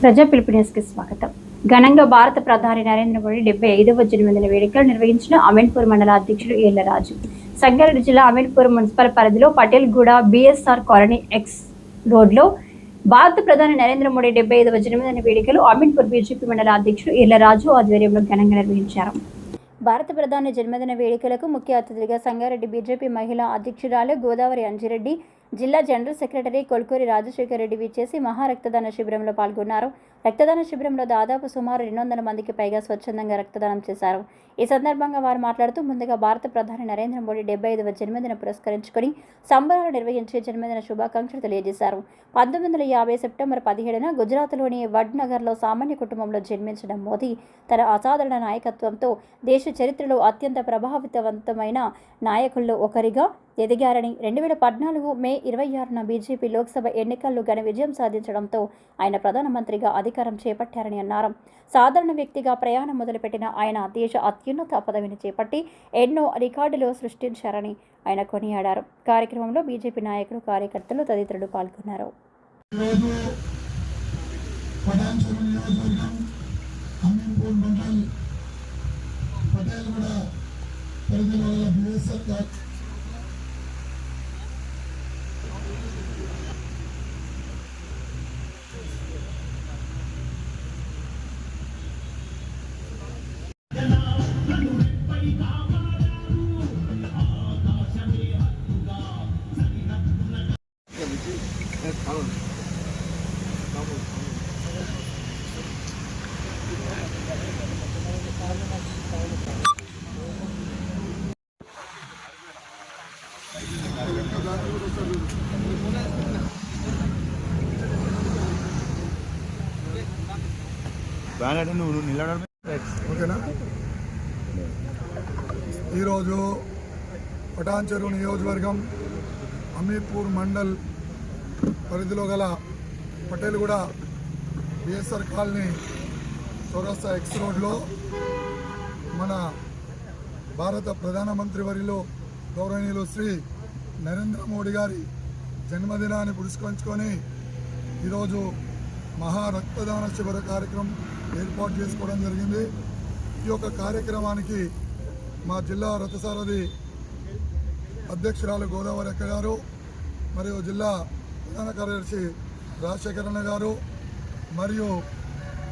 ప్రజా పిలుపు న్యూస్కి స్వాగతం. ఘనంగా భారత ప్రధాని నరేంద్ర మోడీ డెబ్బై ఐదవ జన్మదిన వేడుకలు నిర్వహించిన అమీన్పూర్ మండల అధ్యక్షుడు ఏళ్ళరాజు సంగారెడ్డి జిల్లా అమీన్పూర్ మున్సిపల్ పరిధిలో పటేల్గూడ బిఎస్ఆర్ కాలనీ ఎక్స్ రోడ్లో భారత ప్రధాని నరేంద్ర మోడీ డెబ్బై ఐదవ జన్మదిన వేడుకలు అమీన్పూర్ బీజేపీ మండల అధ్యక్షుడు ఏళ్ళరాజు ఆధ్వర్యంలో ఘనంగా నిర్వహించారు. భారత ప్రధాని జన్మదిన వేడుకలకు ముఖ్య అతిథిగా సంగారెడ్డి బీజేపీ మహిళా అధ్యక్షురాలు గోదావరి అంజిరెడ్డి జిల్లా జనరల్ సెక్రటరీ కొల్కూరి రాజశేఖర రెడ్డి విచ్చేసి మహా రక్తదాన శిబిరంలో పాల్గొన్నారు. రక్తదాన శిబిరంలో దాదాపు సుమారు రెండు వందల మందికి పైగా స్వచ్ఛందంగా రక్తదానం చేశారు. ఈ సందర్భంగా వారు మాట్లాడుతూ ముందుగా భారత ప్రధాని నరేంద్ర మోడీ డెబ్బై ఐదవ జన్మదిన పురస్కరించుకొని సంబరాలు నిర్వహించే జన్మదిన శుభాకాంక్షలు తెలియజేశారు. పంతొమ్మిది వందల యాభై సెప్టెంబర్ పదిహేడున గుజరాత్లోని వడ్నగర్లో సామాన్య కుటుంబంలో జన్మించిన మోదీ తన అసాధారణ నాయకత్వంతో దేశ చరిత్రలో అత్యంత ప్రభావితవంతమైన నాయకుల్లో ఒకరిగా ఎదిగారని రెండు వేల పద్నాలుగు మే ఇరవై ఆరున బీజేపీ లోక్సభ ఎన్నికల్లో ఘన విజయం సాధించడంతో ఆయన ప్రధానమంత్రిగా అధికారం చేపట్టారని అన్నారు. సాధారణ వ్యక్తిగా ప్రయాణం మొదలుపెట్టిన ఆయన దేశ అత్యున్నత పదవిని చేపట్టి ఎన్నో రికార్డులు సృష్టించారని ఆయన కొనియాడారు. కార్యక్రమంలో బీజేపీ నాయకులు కార్యకర్తలు తదితరులు పాల్గొన్నారు. పటేల్ కూడా పరిధిలో గల బ్యానర్ నువ్వు నిలబడమే. ఓకేనా? ఈరోజు పటాన్చెరు నియోజకవర్గం అమీర్పూర్ మండల్ పరిధిలో గల పటేల్గూడ బిఎస్ఆర్ కాలనీ చౌరస్తా ఎక్స్ రోడ్లో మన భారత ప్రధానమంత్రి వరిలో గౌరవనీయులు శ్రీ నరేంద్ర మోడీ గారి జన్మదినాన్ని పురస్కరించుకొని ఈరోజు మహా రక్తదాన శిబిర కార్యక్రమం ఏర్పాటు చేసుకోవడం జరిగింది. ఈ యొక్క కార్యక్రమానికి మా జిల్లా రథసారథి అధ్యక్షురాలు గోదావరి అక్క గారు మరియు జిల్లా ప్రధాన కార్యదర్శి రాజశేఖరణ గారు మరియు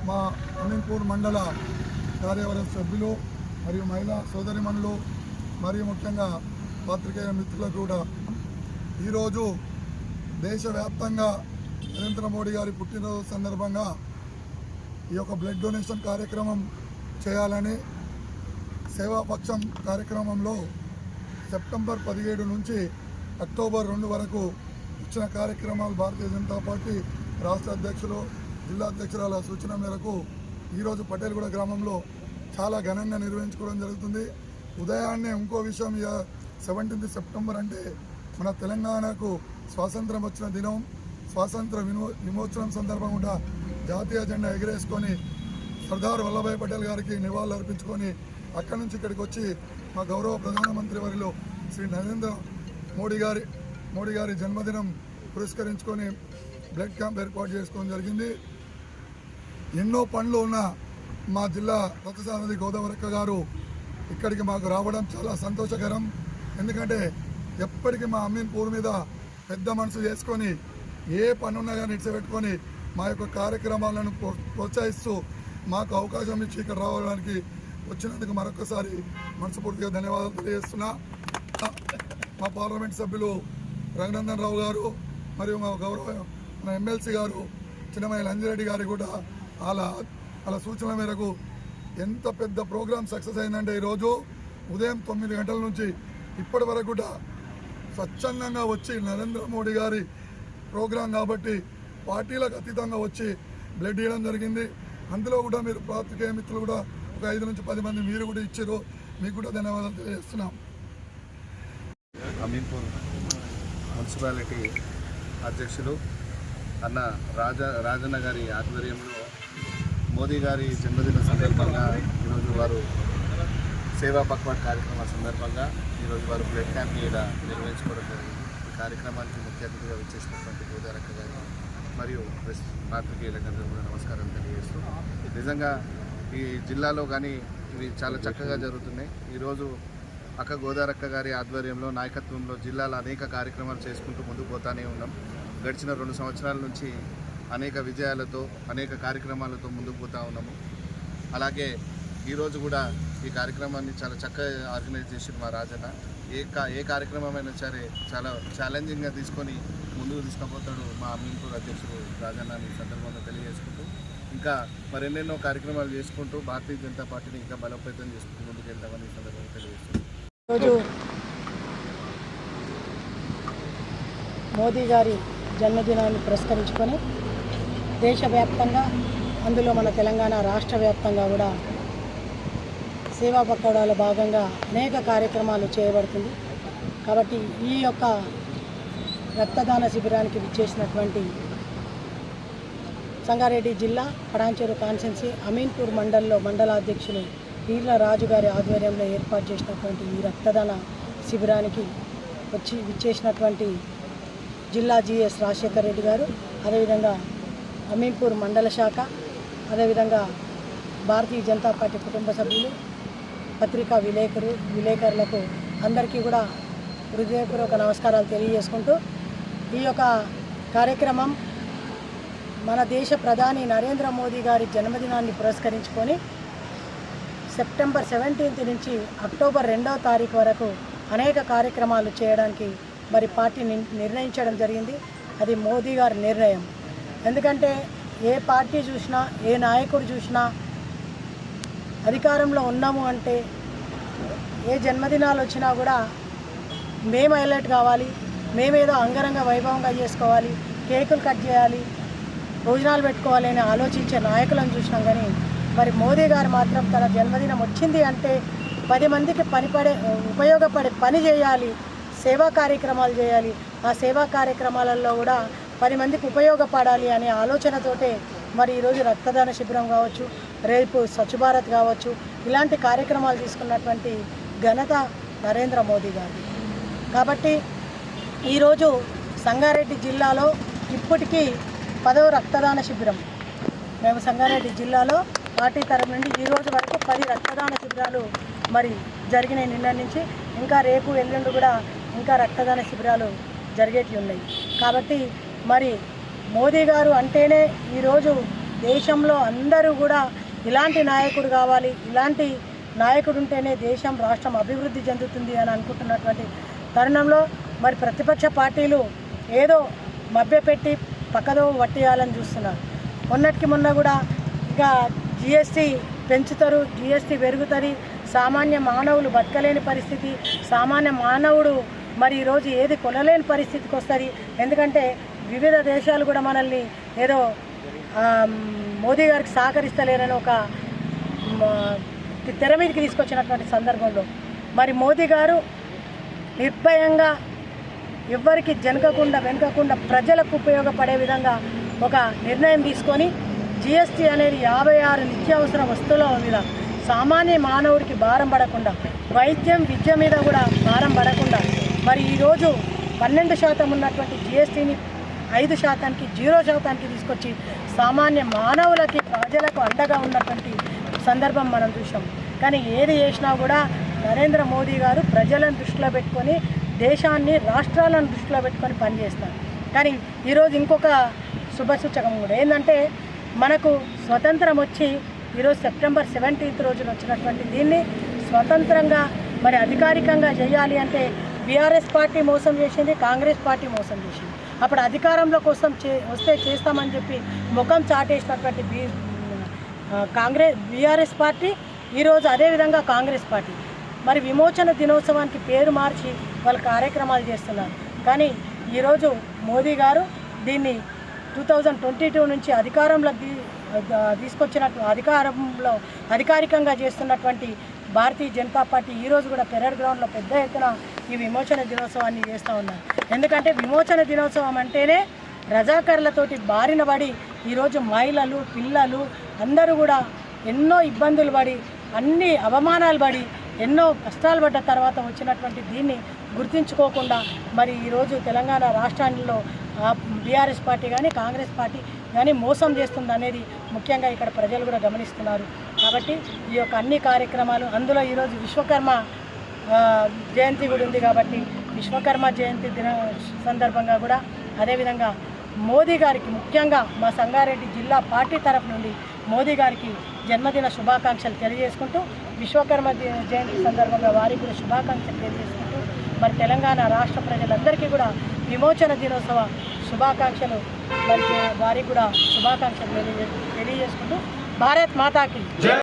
మా అమీన్పూర్ మండల కార్యవర్గ సభ్యులు మరియు మహిళా సోదరిమణులు మరియు ముఖ్యంగా పాత్రికేయ మిత్రులకు కూడా. ఈరోజు దేశవ్యాప్తంగా నరేంద్ర మోడీ గారి పుట్టినరోజు సందర్భంగా ఈ యొక్క బ్లడ్ డొనేషన్ కార్యక్రమం చేయాలని సేవాపక్షం కార్యక్రమంలో సెప్టెంబర్ పదిహేడు నుంచి అక్టోబర్ రెండు వరకు ఇచ్చిన కార్యక్రమాలు భారతీయ జనతా పార్టీ రాష్ట్ర అధ్యక్షులు జిల్లా అధ్యక్షురాల సూచన మేరకు ఈరోజు పటేల్గూడ గ్రామంలో చాలా ఘనంగా నిర్వహించుకోవడం జరుగుతుంది. ఉదయాన్నే ఇంకో విషయం సెవెంటీన్త్ సెప్టెంబర్ అంటే మన తెలంగాణకు స్వాతంత్రం వచ్చిన దినం. స్వాతంత్ర విమో విమోచనం సందర్భంగా కూడా జాతీయ జెండా ఎగరేసుకొని సర్దార్ వల్లభాయ్ పటేల్ గారికి నివాళులు అర్పించుకొని అక్కడి నుంచి ఇక్కడికి వచ్చి మా గౌరవ ప్రధానమంత్రి వారిలో శ్రీ నరేంద్ర మోడీ గారి మోడీ గారి జన్మదినం పురస్కరించుకొని బ్లడ్ క్యాంప్ ఏర్పాటు చేసుకోవడం జరిగింది. ఎన్నో పనులు ఉన్న మా జిల్లా రథసారథి గోదావరక్క గారు ఇక్కడికి మాకు రావడం చాలా సంతోషకరం. ఎందుకంటే ఎప్పటికీ మా అమ్మీన్పూర్ మీద పెద్ద మనసు చేసుకొని ఏ పనున్నా కానీ ఇడిచిపెట్టుకొని మా యొక్క కార్యక్రమాలను ప్రో- ప్రోత్సహిస్తూ మాకు అవకాశం ఇచ్చి ఇక్కడ రావడానికి వచ్చినందుకు మరొకసారి మనస్ఫూర్తిగా ధన్యవాదాలు తెలియజేస్తున్నా. మా పార్లమెంట్ సభ్యులు రఘునందన్ రావు గారు మరియు మా గౌరవ మన ఎమ్మెల్సీ గారు చిన్నమయ్య లంజిరెడ్డి గారు కూడా అలా వాళ్ళ సూచనల మేరకు ఎంత పెద్ద ప్రోగ్రామ్ సక్సెస్ అయిందంటే ఈరోజు ఉదయం తొమ్మిది గంటల నుంచి ఇప్పటి వరకు కూడా స్వచ్ఛందంగా వచ్చి నరేంద్ర మోడీ గారి ప్రోగ్రాం కాబట్టి పార్టీలకు అతీతంగా వచ్చి బ్లడ్ ఇవ్వడం జరిగింది. అందులో కూడా మీరు పాత్రికేయ మిత్రులు కూడా ఒక ఐదు నుంచి పది మంది మీరు కూడా ఇచ్చారు. మీకు కూడా ధన్యవాదాలు తెలియజేస్తున్నాం. అమీన్పూర్ మున్సిపాలిటీ అధ్యక్షులు అన్న రాజ రాజన్న గారి ఆధ్వర్యంలో మోదీ గారి జన్మదిన సందర్భంగా ఈరోజు వారు సేవా పక్వాడ్ కార్యక్రమ సందర్భంగా ఈరోజు వారు బ్లడ్ క్యాంప్ ఇక్కడ నిర్వహించుకోవడం జరిగింది. ఈ కార్యక్రమానికి ముఖ్య అతిథిగా వచ్చేసినటువంటి గోదారక్క గారి మరియు ప్రెస్ పాత్రికేయులకందరూ కూడా నమస్కారం తెలియజేస్తూ నిజంగా ఈ జిల్లాలో కానీ ఇవి చాలా చక్కగా జరుగుతున్నాయి. ఈరోజు అక్క గోదారక్క గారి ఆధ్వర్యంలో నాయకత్వంలో జిల్లాలో అనేక కార్యక్రమాలు చేసుకుంటూ ముందుకు పోతానే ఉన్నాం. గడిచిన రెండు సంవత్సరాల నుంచి అనేక విజయాలతో అనేక కార్యక్రమాలతో ముందుకు పోతా ఉన్నాము. అలాగే ఈరోజు కూడా ఈ కార్యక్రమాన్ని చాలా చక్కగా ఆర్గనైజ్ చేసింది మా రాజన్న. ఏ కా ఏ కార్యక్రమమైనా సరే చాలా ఛాలెంజింగ్గా తీసుకొని ముందుకు తీసుకుపోతాడు మా అమీన్పూర్ అధ్యక్షుడు రాజన్న ఈ సందర్భంగా తెలియజేసుకుంటూ ఇంకా మరెన్నెన్నో కార్యక్రమాలు చేసుకుంటూ భారతీయ జనతా పార్టీని ఇంకా బలోపేతం చేసుకుంటూ ముందుకు వెళ్తామని ఈ సందర్భంగా తెలియజేస్తున్నాం. మోదీ గారి జన్మదినాన్ని పురస్కరించుకొని దేశవ్యాప్తంగా అందులో మన తెలంగాణ రాష్ట్ర వ్యాప్తంగా కూడా సేవా పకోడాలో భాగంగా అనేక కార్యక్రమాలు చేయబడుతుంది. కాబట్టి ఈ యొక్క రక్తదాన శిబిరానికి విచ్చేసినటువంటి సంగారెడ్డి జిల్లా పడాంచేరు కాన్సెన్సీ అమీన్పూర్ మండల్లో మండలాధ్యక్షులు వీర్ల రాజు గారి ఆధ్వర్యంలో ఏర్పాటు చేసినటువంటి ఈ రక్తదాన శిబిరానికి వచ్చి విచ్చేసినటువంటి జిల్లా జిఎస్ రాజశేఖర రెడ్డి గారు అదేవిధంగా అమీన్పూర్ మండల శాఖ అదేవిధంగా భారతీయ జనతా పార్టీ కుటుంబ సభ్యులు పత్రికా విలేకరు విలేకరులకు అందరికీ కూడా హృదయపూర్వక నమస్కారాలు తెలియజేసుకుంటూ ఈ యొక్క కార్యక్రమం మన దేశ ప్రధాని నరేంద్ర మోదీ గారి జన్మదినాన్ని పురస్కరించుకొని సెప్టెంబర్ సెవెంటీన్త్ నుంచి అక్టోబర్ రెండవ తారీఖు వరకు అనేక కార్యక్రమాలు చేయడానికి మరి పార్టీ నిర్ణయించడం జరిగింది. అది మోదీ గారి నిర్ణయం. ఎందుకంటే ఏ పార్టీ చూసినా ఏ నాయకుడు చూసినా అధికారంలో ఉన్నాము అంటే ఏ జన్మదినాలు వచ్చినా కూడా మేము హైలైట్ కావాలి మేమేదో అంగరంగ వైభవంగా చేసుకోవాలి కేకులు కట్ చేయాలి భోజనాలు పెట్టుకోవాలి అని ఆలోచించే నాయకులను చూసినాం కానీ మరి మోదీ గారు మాత్రం తన జన్మదినం వచ్చింది అంటే పది మందికి పనిపడే ఉపయోగపడే పని చేయాలి సేవా కార్యక్రమాలు చేయాలి. ఆ సేవా కార్యక్రమాలలో కూడా పది మందికి ఉపయోగపడాలి అనే ఆలోచనతోటే మరి ఈరోజు రక్తదాన శిబిరం కావచ్చు రేపు స్వచ్ఛ భారత్ కావచ్చు ఇలాంటి కార్యక్రమాలు తీసుకున్నటువంటి ఘనత నరేంద్ర మోదీ గారు కాబట్టి ఈరోజు సంగారెడ్డి జిల్లాలో ఇప్పటికీ పదవ రక్తదాన శిబిరం. మేము సంగారెడ్డి జిల్లాలో పార్టీ తరఫు నుండి ఈ రోజు వరకు పది రక్తదాన శిబిరాలు మరి జరిగినాయి నిన్న నుంచి. ఇంకా రేపు ఎల్లుండి కూడా ఇంకా రక్తదాన శిబిరాలు జరిగేటివి ఉన్నాయి. కాబట్టి మరి మోదీ గారు అంటేనే ఈరోజు దేశంలో అందరూ కూడా ఇలాంటి నాయకుడు కావాలి ఇలాంటి నాయకుడు ఉంటేనే దేశం రాష్ట్రం అభివృద్ధి చెందుతుంది అని అనుకుంటున్నటువంటి తరుణంలో మరి ప్రతిపక్ష పార్టీలు ఏదో మభ్యపెట్టి పక్కదో వట్టేయాలని చూస్తున్నారు. మొన్నటికి మొన్న కూడా ఇక జిఎస్టీ పెంచుతారు జిఎస్టీ పెరుగుతుంది సామాన్య మానవులు బతకలేని పరిస్థితి సామాన్య మానవుడు మరి ఈరోజు ఏది కొనలేని పరిస్థితికి వస్తుంది ఎందుకంటే వివిధ దేశాలు కూడా మనల్ని ఏదో మోదీ గారికి సహకరిస్తలేరని ఒక తెర మీదకి తీసుకొచ్చినటువంటి సందర్భంలో. మరి మోదీ గారు నిర్భయంగా ఎవ్వరికి జనకకుండా వెనకకుండా ప్రజలకు ఉపయోగపడే విధంగా ఒక నిర్ణయం తీసుకొని జిఎస్టీ అనేది యాభై ఆరు నిత్యావసర వస్తువుల మీద సామాన్య మానవుడికి భారం పడకుండా వైద్యం విద్య మీద కూడా భారం పడకుండా మరి ఈరోజు పన్నెండు శాతం ఉన్నటువంటి జిఎస్టీని ఐదు శాతానికి జీరో శాతానికి తీసుకొచ్చి సామాన్య మానవులకి ప్రజలకు అండగా ఉన్నటువంటి సందర్భం మనం చూసాం కానీ ఏది చేసినా కూడా నరేంద్ర మోదీ గారు ప్రజలను దృష్టిలో పెట్టుకొని దేశాన్ని రాష్ట్రాలను దృష్టిలో పెట్టుకొని పనిచేస్తారు కానీ ఈరోజు ఇంకొక శుభసూచకం కూడా ఏంటంటే మనకు స్వతంత్రం వచ్చి ఈరోజు సెప్టెంబర్ సెవెంటీన్త్ రోజున వచ్చినటువంటి దీన్ని స్వతంత్రంగా మరి అధికారికంగా చేయాలి అంటే బీఆర్ఎస్ పార్టీ మోసం చేసింది కాంగ్రెస్ పార్టీ మోసం చేసింది. అప్పుడు అధికారంలో కోసం చే వస్తే చేస్తామని చెప్పి ముఖం చాటేసినటువంటి బీ కాంగ్రెస్ బీఆర్ఎస్ పార్టీ ఈరోజు అదేవిధంగా కాంగ్రెస్ పార్టీ. మరి విమోచన దినోత్సవానికి పేరు మార్చి వాళ్ళ కార్యక్రమాలు చేస్తున్నారు. కానీ ఈరోజు మోదీ గారు దీన్ని టూ థౌజండ్ ట్వంటీ టూ నుంచి అధికారంలో తీసుకొచ్చినట్టు అధికారంలో అధికారికంగా చేస్తున్నటువంటి భారతీయ జనతా పార్టీ ఈరోజు కూడా పెరడ్ గ్రౌండ్లో పెద్ద ఎత్తున ఈ విమోచన దినోత్సవాన్ని చేస్తూ ఉన్నారు ఎందుకంటే విమోచన దినోత్సవం అంటేనే రజాకర్లతోటి బారిన పడి ఈరోజు మహిళలు పిల్లలు అందరూ కూడా ఎన్నో ఇబ్బందులు పడి అన్ని అవమానాలు పడి ఎన్నో కష్టాలు పడ్డ తర్వాత వచ్చినటువంటి దీన్ని గుర్తించుకోకుండా మరి ఈరోజు తెలంగాణ రాష్ట్రాల్లో బీఆర్ఎస్ పార్టీ కానీ కాంగ్రెస్ పార్టీ కానీ మోసం చేస్తుంది అనేది ముఖ్యంగా ఇక్కడ ప్రజలు కూడా గమనిస్తున్నారు. కాబట్టి ఈ యొక్క అన్ని కార్యక్రమాలు అందులో ఈరోజు విశ్వకర్మ జయంతి కూడా ఉంది కాబట్టి విశ్వకర్మ జయంతి దిన సందర్భంగా కూడా అదేవిధంగా మోదీ గారికి ముఖ్యంగా మా సంగారెడ్డి జిల్లా పార్టీ తరఫు నుండి మోదీ గారికి జన్మదిన శుభాకాంక్షలు తెలియజేసుకుంటూ విశ్వకర్మ జయంతి సందర్భంగా వారికి కూడా శుభాకాంక్షలు తెలియజేసుకుంటూ మరి తెలంగాణ రాష్ట్ర ప్రజలందరికీ కూడా విమోచన దినోత్సవ శుభాకాంక్షలు మరి వారికి కూడా శుభాకాంక్షలు తెలియజేసుకుంటూ భారత్ మాతాకి.